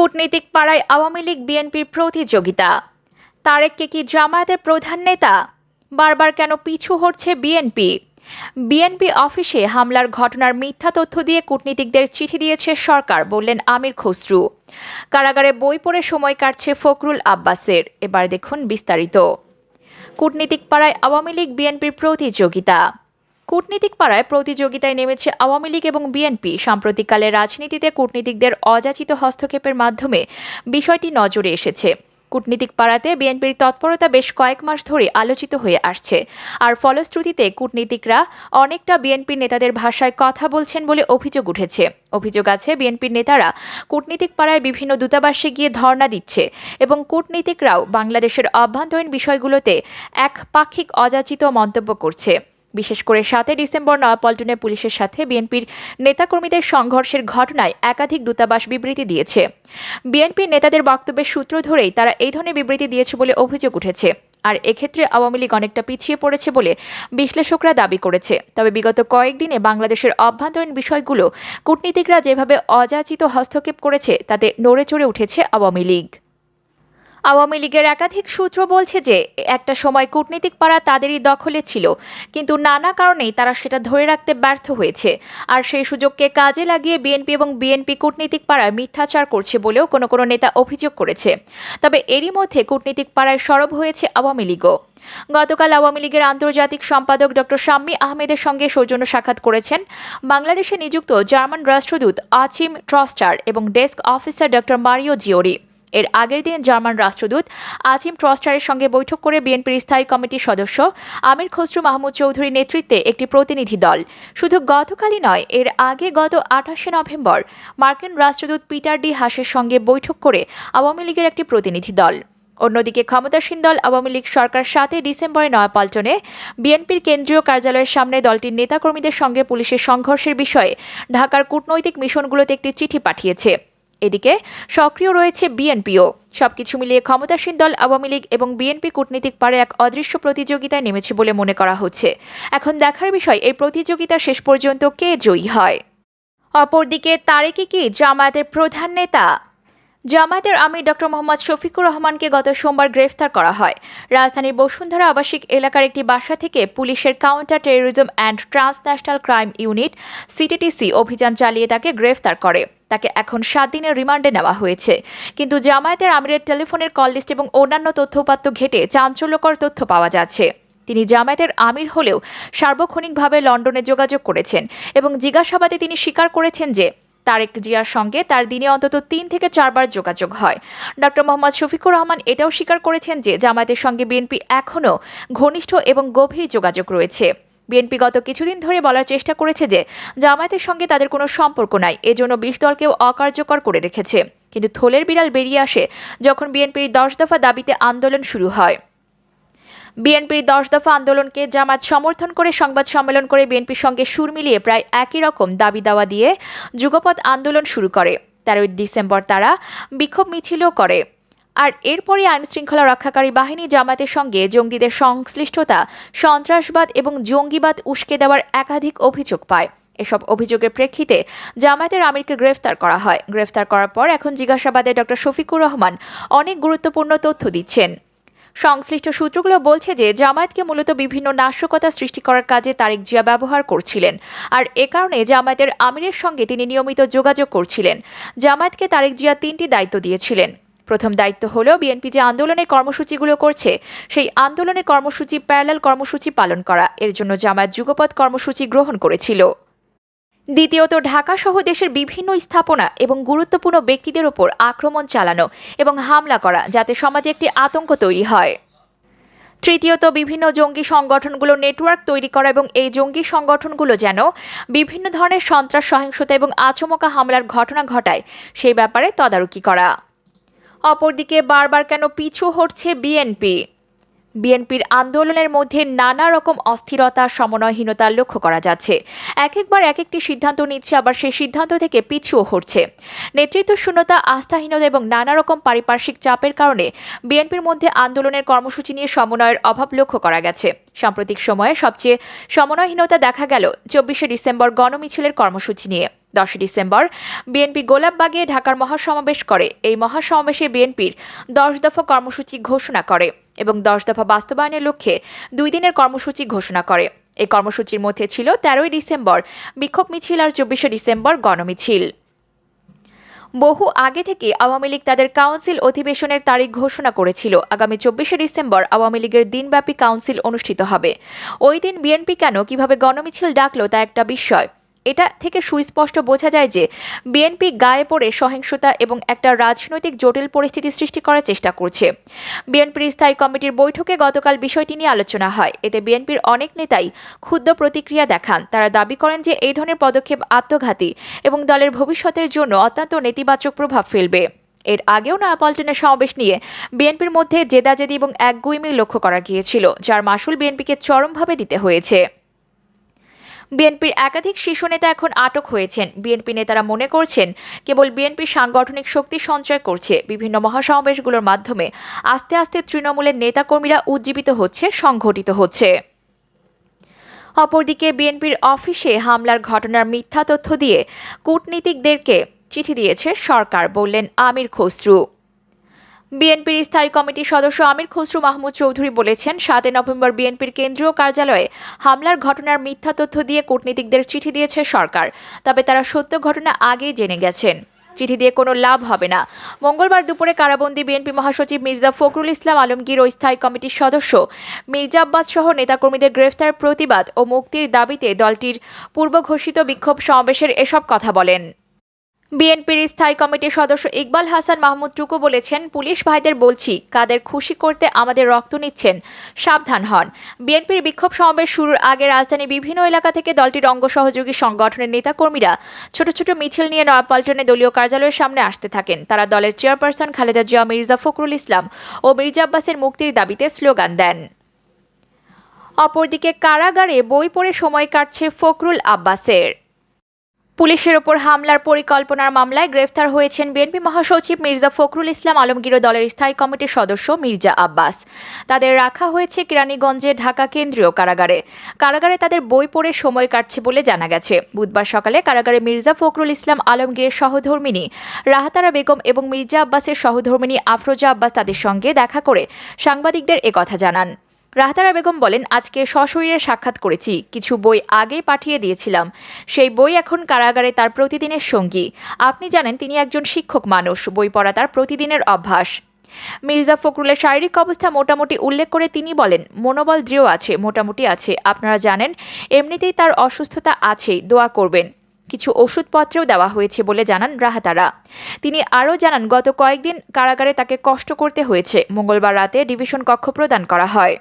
কূটনীতিক পাড়ায় আওয়ামী লীগ বিএনপির প্রতিযোগিতা। তারেককে কি জামায়াতের প্রধান নেতা? বারবার কেন পিছু হটছে বিএনপি? বিএনপি অফিসে হামলার ঘটনার মিথ্যা তথ্য দিয়ে কূটনীতিকদের চিঠি দিয়েছে সরকার, বললেন আমির খসরু। কারাগারে বই পড়ে সময় কাটছে ফখরুল আব্বাসের। এবার দেখুন বিস্তারিত। কূটনীতিক পাড়ায় আওয়ামী লীগ বিএনপির প্রতিযোগিতা। কূটনীতিক পাড়ায় প্রতিযোগিতায় নেমেছে আওয়ামী লীগ এবং বিএনপি। সাম্প্রতিককালে রাজনীতিতে কূটনীতিকদের অযাচিত হস্তক্ষেপের মাধ্যমে বিষয়টি নজরে এসেছে। কূটনীতিক পাড়াতে বিএনপির তৎপরতা বেশ কয়েক মাস ধরে আলোচিত হয়ে আসছে। আর ফলশ্রুতিতে কূটনীতিকরা অনেকটা বিএনপির নেতাদের ভাষায় কথা বলছেন বলে অভিযোগ উঠেছে। অভিযোগ আছে বিএনপির নেতারা কূটনীতিক পাড়ায় বিভিন্ন দূতাবাসে গিয়ে ধর্ণা দিচ্ছে এবং কূটনীতিকরাও বাংলাদেশের অভ্যন্তরীণ বিষয়গুলোতে এক পাক্ষিক অযাচিত মন্তব্য করছে। বিশেষ করে সাতই ডিসেম্বর নয়াপল্টনে পুলিশের সাথে বিএনপির নেতাকর্মীদের সংঘর্ষের ঘটনায় একাধিক দূতাবাস বিবৃতি দিয়েছে। বিএনপির নেতাদের বক্তব্যের সূত্র ধরেই তারা এই ধরনের বিবৃতি দিয়েছে বলে অভিযোগ উঠেছে। আর এক্ষেত্রে আওয়ামী লীগ অনেকটা পিছিয়ে পড়েছে বলে বিশ্লেষকরা দাবি করেছে। তবে বিগত কয়েকদিনে বাংলাদেশের অভ্যন্তরীণ বিষয়গুলো কূটনীতিকরা যেভাবে অযাচিত হস্তক্ষেপ করেছে, তাতে নড়ে চড়ে উঠেছে আওয়ামী লীগ। আওয়ামী লীগের একাধিক সূত্র বলছে যে, একটা সময় কূটনীতিক পাড়া তাদেরই দখলে ছিল, কিন্তু নানা কারণেই তারা সেটা ধরে রাখতে ব্যর্থ হয়েছে। আর সেই সুযোগকে কাজে লাগিয়ে বিএনপি এবং বিএনপি কূটনীতিক পাড়ায় মিথ্যাচার করছে বলেও কোনো কোনো নেতা অভিযোগ করেছে। তবে এরই মধ্যে কূটনীতিক পাড়ায় সরব হয়েছে আওয়ামী লীগও। গতকাল আওয়ামী লীগের আন্তর্জাতিক সম্পাদক ডক্টর শাম্মী আহমেদের সঙ্গে সৌজন্য সাক্ষাৎ করেছেন বাংলাদেশে নিযুক্ত জার্মান রাষ্ট্রদূত আচিম ট্রস্টার এবং desk officer doctor Mario Giori. এর আগের দিন জার্মান রাষ্ট্রদূত আজিম ট্রস্টারের সঙ্গে বৈঠক করে বিএনপির স্থায়ী কমিটির সদস্য আমির খসরু মাহমুদ চৌধুরীর নেতৃত্বে একটি প্রতিনিধি দল। শুধু গতকালই নয়, এর আগে গত আঠাশে নভেম্বর মার্কিন রাষ্ট্রদূত পিটার ডি হাসের সঙ্গে বৈঠক করে আওয়ামী লীগের একটি প্রতিনিধি দল। অন্যদিকে ক্ষমতাসীন দল আওয়ামী লীগ সরকার সাতই ডিসেম্বরে নয়াপাল্টনে বিএনপির কেন্দ্রীয় কার্যালয়ের সামনে দলটির নেতাকর্মীদের সঙ্গে পুলিশের সংঘর্ষের বিষয়ে ঢাকার কূটনৈতিক মিশনগুলোতে একটি চিঠি পাঠিয়েছে। এদিকে সক্রিয় রয়েছে বিএনপিও। সবকিছু মিলিয়ে ক্ষমতাসীন দল আওয়ামী লীগ এবং বিএনপি কূটনীতিক পারে এক অদৃশ্য প্রতিযোগিতায় নেমেছে বলে মনে করা হচ্ছে। এখন দেখার বিষয়, এই প্রতিযোগিতা শেষ পর্যন্ত কে জয়ী হয়? অপরদিকে তারেকি কি জামায়াতের প্রধান নেতা জামায়াতের আমির ডক্টর মোহাম্মদ শফিকুর রহমানকে গত সোমবার গ্রেফতার করা হয়। রাজধানীর বসুন্ধরা আবাসিক এলাকার একটি বাসা থেকে পুলিশের counter terrorism and transnational crime unit CTTC অভিযান চালিয়ে তাকে গ্রেফতার করে। তাকে এখন সাত দিনের রিমান্ডে নেওয়া হয়েছে। কিন্তু জামায়াতের আমিরের টেলিফোনের কল লিস্ট এবং অন্যান্য তথ্যপাত্য ঘেটে চাঞ্চল্যকর তথ্য পাওয়া যাচ্ছে। তিনি জামায়াতের আমির হলেও সার্বক্ষণিকভাবে লন্ডনে যোগাযোগ করেছেন এবং জিজ্ঞাসাবাদে তিনি স্বীকার করেছেন যে তারেক জিয়ার সঙ্গে তার দিনে অন্তত তিন থেকে চারবার যোগাযোগ হয়। ডক্টর মোহাম্মদ শফিকুর রহমান এটাও স্বীকার করেছেন যে জামায়াতের সঙ্গে বিএনপি এখনও ঘনিষ্ঠ এবং গভীর যোগাযোগ রয়েছে। বিএনপি গত কিছুদিন ধরে বলার চেষ্টা করেছে যে জামায়াতের সঙ্গে তাদের কোনো সম্পর্ক নাই, এজন্য বিশ দলকেও অকার্যকর করে রেখেছে। কিন্তু থোলের বিড়াল বেরিয়ে আসে যখন বিএনপির দশ দফা দাবিতে আন্দোলন শুরু হয়। বিএনপির দশ দফা আন্দোলনকে জামাত সমর্থন করে সংবাদ সম্মেলন করে বিএনপির সঙ্গে সুর মিলিয়ে প্রায় একই রকম দাবি দাওয়া দিয়ে যুগপৎ আন্দোলন শুরু করে। তেরোই ডিসেম্বর তারা বিক্ষোভ মিছিলও করে। আর এরপরে আইন শৃঙ্খলা রক্ষাকারী বাহিনী জামাতের সঙ্গে জঙ্গিদের সংশ্লিষ্টতা, সন্ত্রাসবাদ এবং জঙ্গিবাদ উস্কে দেওয়ার একাধিক অভিযোগ পায়। এসব অভিযোগের প্রেক্ষিতে জামায়াতের আমিরকে গ্রেফতার করা হয়। গ্রেফতার করার পর এখন জিজ্ঞাসাবাদে ডক্টর শফিকুর রহমান অনেক গুরুত্বপূর্ণ তথ্য দিচ্ছেন। সংশ্লিষ্ট সূত্রগুলো বলছে যে জামায়াতকে মূলত বিভিন্ন নাশকতা সৃষ্টি করার কাজে তারেক জিয়া ব্যবহার করছিলেন। আর এ কারণে জামায়াতের আমিরের সঙ্গে তিনি নিয়মিত যোগাযোগ করছিলেন। জামায়াতকে তারেক জিয়া তিনটি দায়িত্ব দিয়েছিলেন। প্রথম দায়িত্ব হলো বিএনপি যে আন্দোলনের কর্মসূচিগুলো করছে, সেই আন্দোলনের কর্মসূচি প্যারালাল কর্মসূচি পালন করা। এর জন্য জামায়াত যুগপৎ কর্মসূচি গ্রহণ করেছিল। দ্বিতীয়ত, ঢাকা সহ দেশের বিভিন্ন স্থাপনা এবং গুরুত্বপূর্ণ ব্যক্তিদের ওপর আক্রমণ চালানো এবং হামলা করা যাতে সমাজে একটি আতঙ্ক তৈরি হয়। তৃতীয়ত, বিভিন্ন জঙ্গি সংগঠনগুলো নেটওয়ার্ক তৈরি করা এবং এই জঙ্গি সংগঠনগুলো যেন বিভিন্ন ধরনের সন্ত্রাস, সহিংসতা এবং আচমকা হামলার ঘটনা ঘটায়, সেই ব্যাপারে তদারকি করা। অপরদিকে, বারবার কেন পিছু হটছে বিএনপি? বিএনপির আন্দোলনের মধ্যে নানা রকম অস্থিরতা, সমন্বয়হীনতা লক্ষ্য করা যাচ্ছে। এক একবার এক একটি সিদ্ধান্ত নিচ্ছে, আবার সেই সিদ্ধান্ত থেকে পিছুও হচ্ছে। নেতৃত্ব শূন্যতা, আস্থাহীনতা এবং নানা রকম পারিপার্শ্বিক চাপের কারণে বিএনপির মধ্যে আন্দোলনের কর্মসূচি নিয়ে সমন্বয়ের অভাব লক্ষ্য করা গেছে। সাম্প্রতিক সময়ে সবচেয়ে সমন্বয়হীনতা দেখা গেল চব্বিশে ডিসেম্বর গণমিছিলের কর্মসূচি নিয়ে। দশই ডিসেম্বর। বিএনপি গোলাপবাগে ঢাকার মহাসমাবেশ করে। এই মহাসমাবেশে বিএনপির দশ দফা কর্মসূচি ঘোষণা করে এবং দশ দফা বাস্তবায়নের লক্ষ্যে দুই দিনের কর্মসূচি ঘোষণা করে। এই কর্মসূচির মধ্যে ছিল তেরোই ডিসেম্বর বিক্ষোভ মিছিল আর চব্বিশে ডিসেম্বর গণমিছিল। বহু আগে থেকে আওয়ামী লীগ তাদের কাউন্সিল অধিবেশনের তারিখ ঘোষণা করেছিল। আগামী চব্বিশে ডিসেম্বর আওয়ামী লীগের দিনব্যাপী কাউন্সিল অনুষ্ঠিত হবে। ওই দিন বিএনপি কেন কীভাবে গণমিছিল ডাকলো তা একটা বিস্ময় এটা থেকে সুস্পষ্ট বোঝা যায় যে বিএনপি গায়ে পড়ে সহিংসতা এবং একটা রাজনৈতিক জটিল পরিস্থিতি সৃষ্টি করার চেষ্টা করছে। বিএনপির স্থায়ী কমিটির বৈঠকে গতকাল বিষয়টি নিয়ে আলোচনা হয়। এতে বিএনপির অনেক নেতাই ক্ষুদ্র প্রতিক্রিয়া দেখান। তারা দাবি করেন যে এই ধরনের পদক্ষেপ আত্মঘাতী এবং দলের ভবিষ্যতের জন্য অত্যন্ত নেতিবাচক প্রভাব ফেলবে। এর আগেও নয়াপল্টনের সমাবেশ নিয়ে বিএনপির মধ্যে জেদাজেদি এবং একগুইমি লক্ষ্য করা গিয়েছিল, যার মাসুল বিএনপিকে চরমভাবে দিতে হয়েছে। বিএনপির একাধিক শীর্ষ নেতা এখন আটক হয়েছেন। বিএনপি নেতারা মনে করছেন, কেবল বিএনপির সাংগঠনিক শক্তি সঞ্চয় করছে। বিভিন্ন মহাসমাবেশগুলোর মাধ্যমে আস্তে আস্তে তৃণমূলের নেতাকর্মীরা উজ্জীবিত হচ্ছে, সংঘটিত হচ্ছে। অপরদিকে বিএনপির অফিসে হামলার ঘটনার মিথ্যা তথ্য দিয়ে কূটনীতিকদেরকে চিঠি দিয়েছে সরকার, বললেন আমির খসরু। বিএনপির স্থায়ী কমিটির সদস্য আমির খসরু মাহমুদ চৌধুরী বলেছেন, সাতই নভেম্বর বিএনপির কেন্দ্রীয় কার্যালয়ে হামলার ঘটনার মিথ্যা তথ্য দিয়ে কূটনীতিকদের চিঠি দিয়েছে সরকার, তবে তারা সত্য ঘটনা আগেই জেনে গেছেন। চিঠি দিয়ে কোনো লাভ হবে না। মঙ্গলবার দুপুরে কারাবন্দী বিএনপি মহাসচিব মির্জা ফখরুল ইসলাম আলমগীর ও স্থায়ী কমিটির সদস্য মির্জা আব্বাস সহ নেতাকর্মীদের গ্রেফতার, প্রতিবাদ ও মুক্তির দাবিতে দলটির পূর্ব ঘোষিত বিক্ষোভ সমাবেশের এসব কথা বলেন। বিএনপির স্থায়ী কমিটির সদস্য ইকবাল হাসান মাহমুদ টুকু বলেছেন, পুলিশ ভাইদের বলছি, কাদের খুশি করতে আমাদের রক্ত নিচ্ছেন, সাবধান হন। বিএনপির বিক্ষোভ সমাবেশ শুরুর আগে রাজধানী বিভিন্ন এলাকা থেকে দলটির অঙ্গ সহযোগী সংগঠনের নেতাকর্মীরা ছোট ছোট মিছিল নিয়ে নয়াপল্টনে দলীয় কার্যালয়ের সামনে আসতে থাকেন। তারা দলের চেয়ারপারসন খালেদা জিয়া, মির্জা ফখরুল ইসলাম ও মির্জা আব্বাসের মুক্তির দাবিতে স্লোগান দেন। অপরদিকে কারাগারে বই পড়ে সময় কাটছে ফখরুল আব্বাসের। পুলিশের ওপর হামলার পরিকল্পনার মামলায় গ্রেফতার হয়েছেন বিএনপি মহাসচিব মির্জা ফখরুল ইসলাম, আলমগীর দলের স্থায়ী কমিটির সদস্য মির্জা আব্বাস। তাদের রাখা হয়েছে কেরানীগঞ্জে ঢাকা কেন্দ্রীয় কারাগারে। কারাগারে তাদের বই পড়ে সময় কাটছে বলে জানা গেছে। বুধবার সকালে কারাগারে মির্জা ফখরুল ইসলাম, আলমগীরের সহধর্মিনী রাহাতারা বেগম এবং মির্জা আব্বাসের সহধর্মিনী আফরোজা আব্বাস তাদের সঙ্গে দেখা করে সাংবাদিকদের একথা জানান। রাহতারা বেগম বলেন, আজকে সশরীরে সাক্ষাৎ করেছি। কিছু বই আগেই পাঠিয়ে দিয়েছিলাম। সেই বই এখন কারাগারে তার প্রতিদিনের সঙ্গী। আপনি জানেন, তিনি একজন শিক্ষক মানুষ। বই পড়া তার প্রতিদিনের অভ্যাস। মির্জা ফখরুলের শারীরিক অবস্থা মোটামুটি উল্লেখ করে তিনি বলেন, মনোবল দৃঢ় আছে, মোটামুটি আছে। আপনারা জানেন, এমনিতেই তার অসুস্থতা আছেই। দোয়া করবেন। কিছু ওষুধপত্রেও দেওয়া হয়েছে বলে জানান রাহাতারা। তিনি আরও জানান, গত কয়েকদিন কারাগারে তাকে কষ্ট করতে হয়েছে। মঙ্গলবার রাতে ডিভিশন কক্ষ প্রদান করা হয়।